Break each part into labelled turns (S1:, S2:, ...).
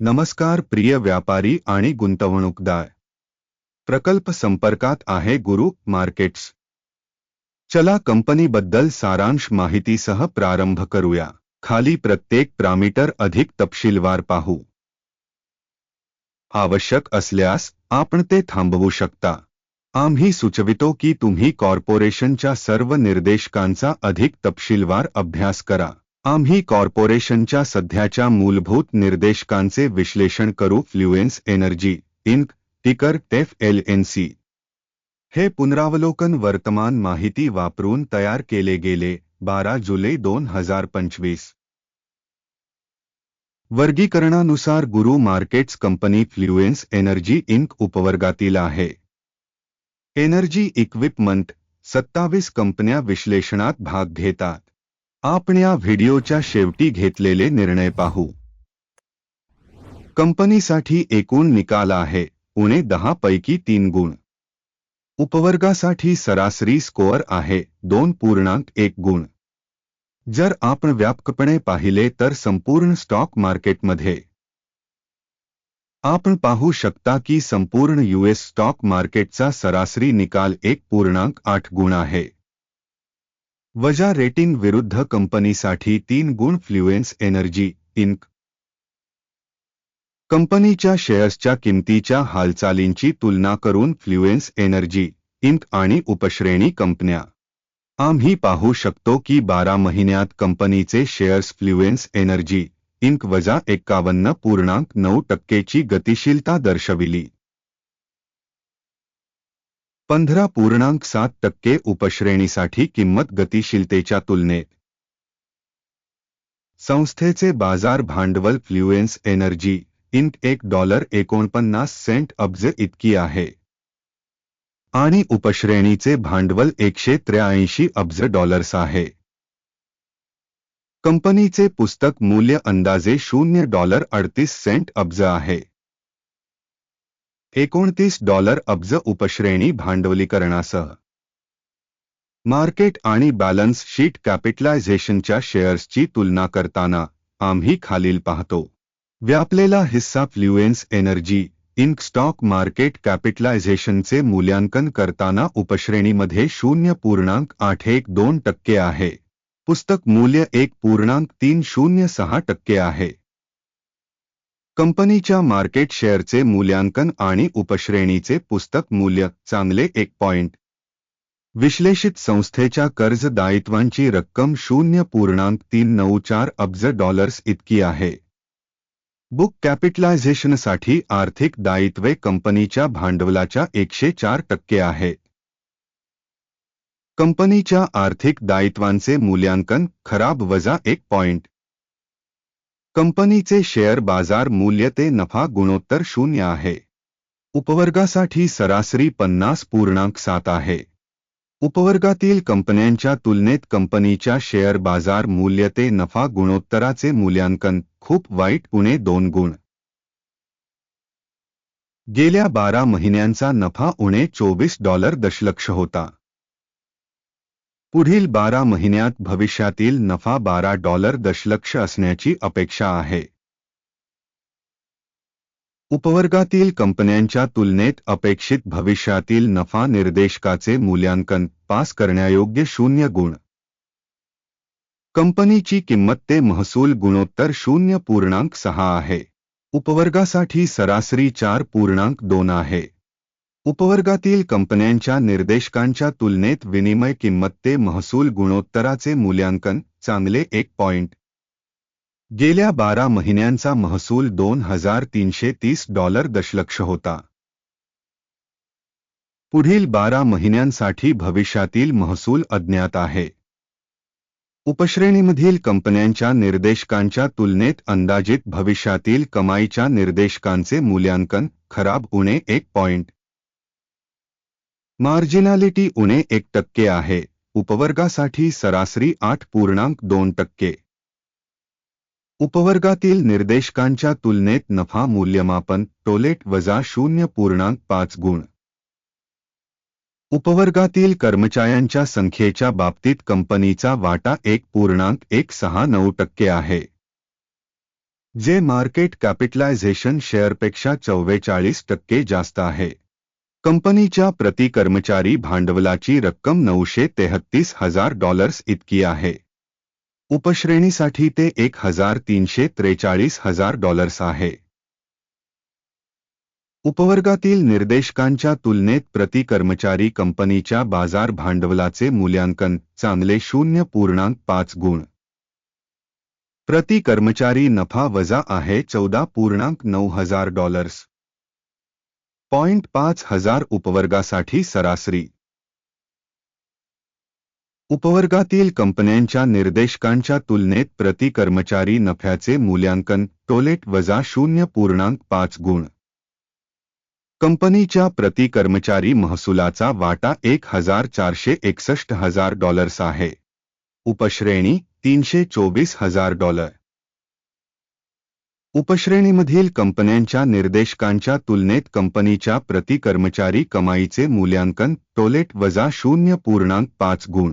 S1: नमस्कार प्रिय व्यापारी आणि गुंतवणूकदार. प्रकल्प संपर्कात आहे गुरु मार्केट्स. चला कंपनीबद्दल सारांश माहितीसह प्रारंभ करूया. खाली प्रत्येक प्रामीटर अधिक तपशीलवार पाहू. आवश्यक असल्यास आपण ते थांबवू शकता. आम्ही सुचवितो की तुम्ही कॉर्पोरेशनच्या सर्व निर्देशकांचा अधिक तपशीलवार अभ्यास करा. आम्ही कॉर्पोरेशनच्या सध्याच्या मूलभूत निर्देशकांचे विश्लेषण करू. फ्ल्युएन्स एनर्जी इंक टिकर टेफ एल एन सी. हे पुनरावलोकन वर्तमान माहिती वापरून तयार केले गेले. बारा जुलै दोन हजार पंचवीस. वर्गीकरणानुसार गुरु markets company Fluence energy Inc उपवर्गातील आहे. एनर्जी इक्विपमेंट सत्तावीस कंपन्या विश्लेषणात भाग घेतात. आपण या व्हिडिओच्या शेवटी घेतलेले निर्णय पाहू. कंपनीसाठी एकूण निकाल आहे उणे दहा पैकी तीन गुण. उपवर्गासाठी सरासरी स्कोअर आहे दोन पूर्णांक एक गुण. जर आपण व्यापकपणे पाहिले तर संपूर्ण स्टॉक मार्केटमध्ये. आपण पाहू शकता की संपूर्ण यूएस स्टॉक मार्केटचा सरासरी निकाल एक पूर्णांक आठ गुण आहे. वजा रेटिंग विरुद्ध कंपनीसाठी तीन गुण फ्लुएन्स एनर्जी इंक कंपनीच्या शेअर्सच्या किमतीच्या हालचालींची तुलना करून फ्लुएन्स एनर्जी इंक आणि उपश्रेणी कंपन्या. आम्ही पाहू शकतो की बारा महिन्यात कंपनीचे शेअर्स फ्लुएन्स एनर्जी इंक वजा एक्कावन्न पूर्णांक नऊ टक्केची गतिशीलता दर्शविली. पंधरा पूर्णांक सात टक्के उपश्रेणीसाठी किंमत गतिशीलतेच्या तुलनेत. संस्थेचे बाज़ार भांडवल फ्ल्युएन्स एनर्जी इंक एक डॉलर एकोणपन्नास सेंट अब्ज इतकी आहे. आणि उपश्रेणीचे भांडवल एकशे त्र्याऐंशी अब्ज डॉलर्स आहे. कंपनीचे पुस्तक मूल्य अंदाजे शून्य डॉलर अडतीस सेंट अब्ज आहे. एकोणतीस डॉलर अब्ज उपश्रेणी भांडवलीकरणासह. मार्केट आणि बॅलन्स शीट कॅपिटलायझेशनच्या शेअर्सची तुलना करताना आम्ही खालील पाहतो. व्यापलेला हिस्सा Fluence energy Inc stock market कॅपिटलायझेशनचे मूल्यांकन करताना उपश्रेणीमध्ये शून्य पूर्णांक आठ एक दोन टक्के आहे. पुस्तक मूल्य एक पूर्णांक तीन शून्य सहा टक्के आहे. कंपनीच्या मार्केट शेअरचे मूल्यांकन आणि उपश्रेणीचे पुस्तक मूल्य चांगले एक पॉइंट. विश्लेषित संस्थेच्या कर्ज दायित्वांची रक्कम शून्य पूर्णांक तीन नऊ चार अब्ज डॉलर्स इतकी आहे. बुक कॅपिटलायझेशनसाठी आर्थिक दायित्वे कंपनीच्या भांडवलाच्या एकशे चार टक्के आहे. कंपनीच्या आर्थिक दायित्वांचे मूल्यांकन खराब वजा एक पॉइंट. कंपनीचे शेअर बाजार मूल्य ते नफा गुणोत्तर शून्य आहे. उपवर्गासाठी सरासरी पन्नास पूर्णांक सात आहे. उपवर्गातील कंपन्यांच्या तुलनेत कंपनीच्या शेअर बाजार मूल्य ते नफा गुणोत्तराचे मूल्यांकन खूप वाईट उणे दोन गुण. गेल्या बारा महिन्यांचा नफा उणे चोवीस डॉलर दशलक्ष होता. पुढील बारा महिन्यात भविष्यातील नफा बारा डॉलर दशलक्ष असण्याची अपेक्षा आहे. उपवर्गातील कंपन्यांच्या तुलनेत अपेक्षित भविष्यातील नफा निर्देशकाचे मूल्यांकन पास करण्यायोग्य शून्य गुण. कंपनीची किंमत ते महसूल गुणोत्तर शून्य पूर्णांक सहा आहे. उपवर्गासाठी सरासरी चार पूर्णांक दोन आहे. उपवर्गातील कंपन्यांच्या निर्देशकांच्या तुलनेत विनिमय किंमत ते महसूल गुणोत्तराचे मूल्यांकन चांगले एक पॉइंट गेल्या बारा महिन्यांचा महसूल दोन हजार तीनशे तीस डॉलर दशलक्ष होता. पुढील बारा महिन्यांसाठी भविष्यातील महसूल अज्ञात आहे. उपश्रेणीमधील कंपन्यांच्या निर्देशकांच्या तुलनेत अंदाजित भविष्यातील कमाईच्या निर्देशकांचे मूल्यांकन खराब उणे एक पॉइंट मार्जिनालिटी उणे एक टक्के आहे. उपवर्गासाठी सरासरी आठ पूर्णांक दोन टक्के. उपवर्गातील निर्देशकांच्या तुलनेत नफा मूल्यमापन टोलेट वजा शून्य पूर्णांक पाच गुण. उपवर्गातील कर्मचाऱ्यांच्या संख्येच्या बाबतीत कंपनीचा वाटा एक पूर्णांक एक सहा नऊ टक्के आहे. जे मार्केट कॅपिटलायझेशन शेअरपेक्षा चव्वेचाळीस टक्के जास्त आहे. कंपनीच्या प्रति कर्मचारी भांडवलाची रक्कम नऊशे तेहत्तीस हजार डॉलर्स इतकी आहे. उपश्रेणीसाठी ते एक हजार तीनशे त्रेचाळीस हजार डॉलर्स आहे. उपवर्गातील निर्देशकांच्या तुलनेत प्रति कर्मचारी कंपनीच्या बाजार भांडवलाचे मूल्यांकन चांगले शून्य पूर्णांक पाच गुण. प्रति कर्मचारी नफा वजा आहे चौदा पूर्णांक नऊ हजार डॉलर्स. पॉइंट पाच हजार उपवर्गासाठी सरासरी. उपवर्गातील कंपन्यांच्या निर्देशकांच्या तुलनेत प्रति कर्मचारी नफ्याचे मूल्यांकन टोलेट वजा शून्य पूर्णांक पाच गुण. कंपनीच्या प्रति कर्मचारी महसुलाचा वाटा एक हजार चारशे एकसष्ट हजार डॉलर्स आहे. उपश्रेणी तीनशे चोवीस हजार डॉलर. उपश्रेणीमधील कंपन्यांच्या निर्देशकांच्या तुलनेत कंपनीच्या प्रति कर्मचारी कमाईचे मूल्यांकन टोलेट वजा शून्य पूर्णांक पाच गुण.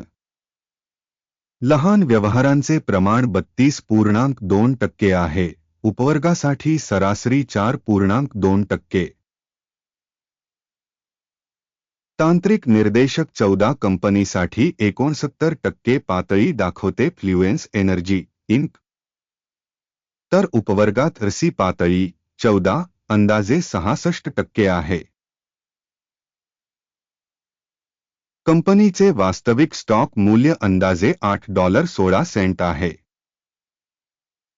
S1: लहान व्यवहारांचे प्रमाण बत्तीस पूर्णांक दोन टक्के आहे. उपवर्गासाठी सरासरी चार पूर्णांक दोन टक्के. तांत्रिक निर्देशक चौदा कंपनीसाठी एकोणसत्तर टक्के पातळी दाखवते फ्ल्युएन्स एनर्जी इंक तर उपवर्गात रसी पातळी, चौदा, अंदाजे सहासष्ट टक्के आहे. कंपनीचे वास्तविक स्टॉक मूल्य अंदाजे आठ डॉलर सोळा सेंट आहे.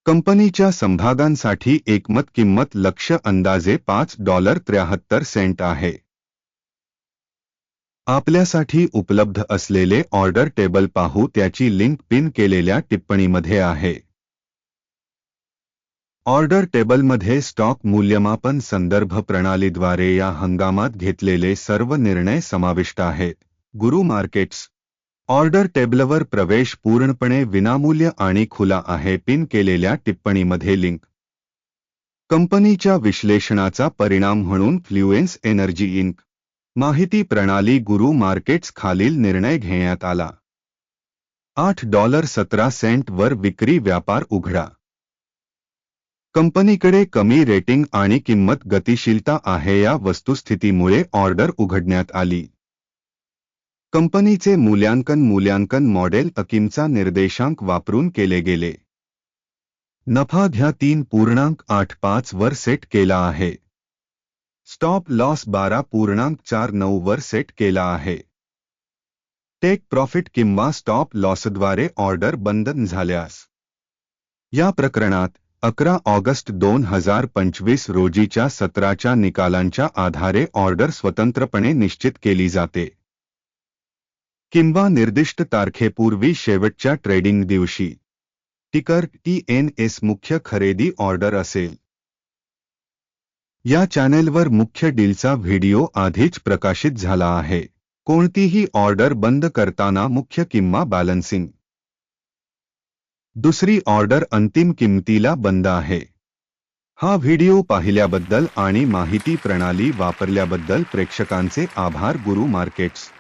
S1: कंपनीच्या समभागांसाठी एकमत किंमत लक्ष अंदाजे पाच डॉलर त्र्याहत्तर सेंट आहे. आपल्यासाठी उपलब्ध असलेले ऑर्डर टेबल पाहू त्याची लिंक पिन केलेल्या टिप्पणीमध्ये आहे. ऑर्डर टेबलमध्ये स्टॉक मूल्यमापन संदर्भ प्रणालीद्वारे या हंगामात घेतलेले सर्व निर्णय समाविष्ट आहेत. गुरु मार्केट्स. ऑर्डर टेबलवर प्रवेश पूर्णपणे विनामूल्य आणि खुला आहे पिन केलेल्या टिप्पणीमध्ये लिंक. कंपनीच्या विश्लेषणाचा परिणाम म्हणून फ्ल्युएन्स एनर्जी इंक. माहिती प्रणाली गुरु मार्केट्स खालील निर्णय घेण्यात आला. आठ डॉलर सतरा सेंट वर विक्री व्यापार उघडा. कंपनीकडे कमी रेटिंग आणि किंमत गतिशीलता आहे या वस्तुस्थितीमुळे ऑर्डर उघडण्यात आली. कंपनीचे मूल्यांकन मूल्यांकन मॉडेल अकिमचा निर्देशांक वापरून केले गेले. नफा घ्या तीन पूर्णांक आठ पाच वर सेट केला आहे. स्टॉप लॉस बारा पूर्णांक चार नऊ वर सेट केला आहे. टेक प्रॉफिट किंवा स्टॉप लॉसद्वारे ऑर्डर बंधन झाल्यास. या प्रकरणात अकरा ऑगस्ट दोन हजार पंचवीस रोजीच्या सत्राच्या निकालांच्या आधारे ऑर्डर स्वतंत्रपणे निश्चित केली जाते. किंवा निर्दिष्ट तारखेपूर्वी शेवटच्या ट्रेडिंग दिवशी. टिकर टी एन एस मुख्य खरेदी ऑर्डर असेल. या चॅनेलवर मुख्य डीलचा व्हिडिओ आधीच प्रकाशित झाला आहे. कोणतीही ऑर्डर बंद करताना मुख्य किंवा बॅलन्सिंग. दुसरी ऑर्डर अंतिम किंमतीला बंद आहे. हा व्हिडिओ पाहिल्याबद्दल आणि माहिती प्रणाली वापरल्याबद्दल प्रेक्षकांचे आभार गुरु मार्केट्स.